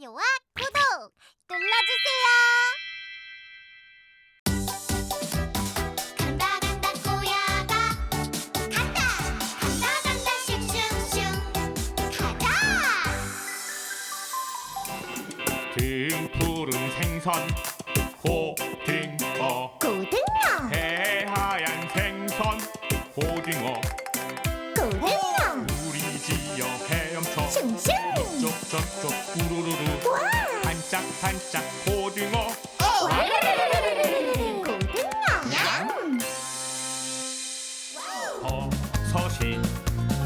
좋아요와 구독 눌러주세요. 간다 간다 꼬야가. 간다 간다 간다 슝슝슝. 가자. 등 푸른 생선 고등어. 고등어. 해하얀 생선 고등어 슝슝. 이쪽 저쪽 우르르르. 와. 반짝반짝 고등어. 와르르르르르르 고등어. 얌 버섯이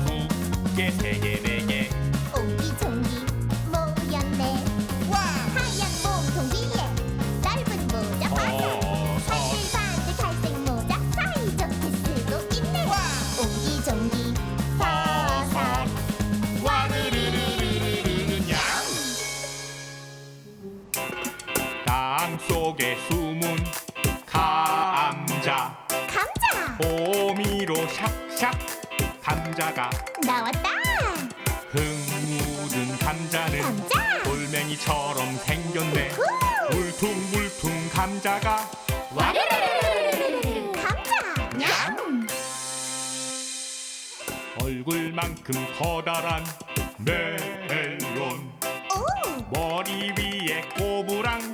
두개 세개 땅 속에 숨은 감자. 감자! 호미로 샥샥 감자가 나왔다! 흙 묻은 감자는 감자! 돌멩이처럼 생겼네. 후! 울퉁불퉁 감자가 와르르르르르르 감자! 냠! 얼굴만큼 커다란 멜론. 오! 머리 위에 꼬부랑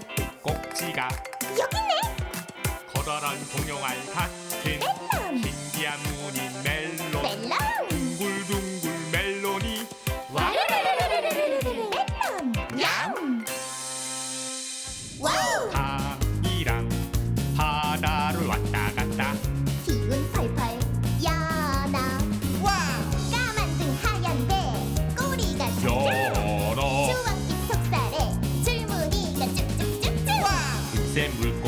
커다란 공룡알 같은 신기한 무늬 멜론 멜론 둥글둥글 멜론이 와르르르르르르르 멜론 냠 와우 강이랑 바다를 왔다 갔다 기운 팔팔 야나 까만 등 하얀 배 꼬리가 둥둥 여러 주황빛 속살에 줄무늬가 쭉쭉쭉쭉 샘물